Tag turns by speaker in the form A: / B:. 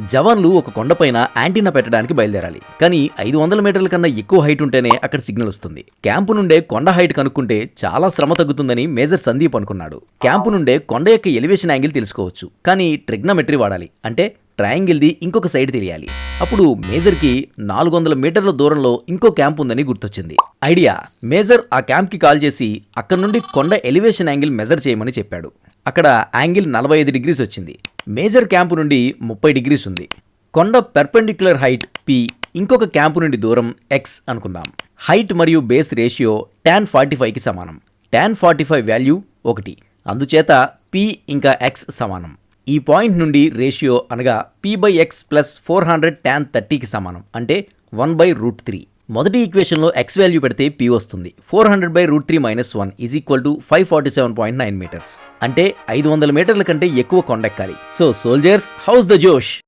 A: జవాన్లు ఒక కొండపైన యాంటీనా పెట్టడానికి బయలుదేరాలి. కానీ ఐదు వందల మీటర్ల కన్నా ఎక్కువ హైట్ ఉంటేనే అక్కడ సిగ్నల్ వస్తుంది. క్యాంపు నుండే కొండ హైట్ కనుక్కుంటే చాలా శ్రమ తగ్గుతుందని మేజర్ సందీప్ అనుకున్నాడు. క్యాంపు నుండే కొండ యొక్క ఎలివేషన్ యాంగిల్ తెలుసుకోవచ్చు. కానీ ట్రిగ్నమెట్రీ వాడాలి. అంటే ట్రయాంగిల్ది ఇంకొక సైడ్ తెలియాలి. అప్పుడు మేజర్కి నాలుగు వందల మీటర్ల దూరంలో ఇంకో క్యాంప్ ఉందని గుర్తొచ్చింది. ఐడియా మేజర్ ఆ క్యాంప్కి కాల్ చేసి అక్కడ నుండి కొండ ఎలివేషన్ యాంగిల్ మెజర్ చేయమని చెప్పాడు. అక్కడ యాంగిల్ నలభై ఐదు డిగ్రీస్ వచ్చింది. మేజర్ క్యాంపు నుండి ముప్పై డిగ్రీస్ ఉంది. కొండ పెర్పెండిక్యులర్ హైట్ పి ఇంకొక క్యాంపు నుండి దూరం ఎక్స్ అనుకుందాం. హైట్ మరియు బేస్ రేషియో ట్యాన్ ఫార్టీ ఫైవ్కి సమానం. ట్యాన్ ఫార్టీ ఫైవ్ వాల్యూ ఒకటి. అందుచేత పి ఇంకా ఎక్స్ సమానం. ఈ పాయింట్ నుండి రేషియో అనగా P by X plus four hundred tan థర్టీకి సమానం. అంటే వన్ బై రూట్ త్రీ. మొదటి ఈక్వేషన్లో ఎక్స్ వాల్యూ పెడితే పి వస్తుంది. Four hundred by root three minus one is equal to five forty seven point nine metres. అంటే ఐదు వందల మీటర్ల కంటే ఎక్కువ కొండెక్కాలి. సో సోల్జర్స్ హౌస్ ద జోష్?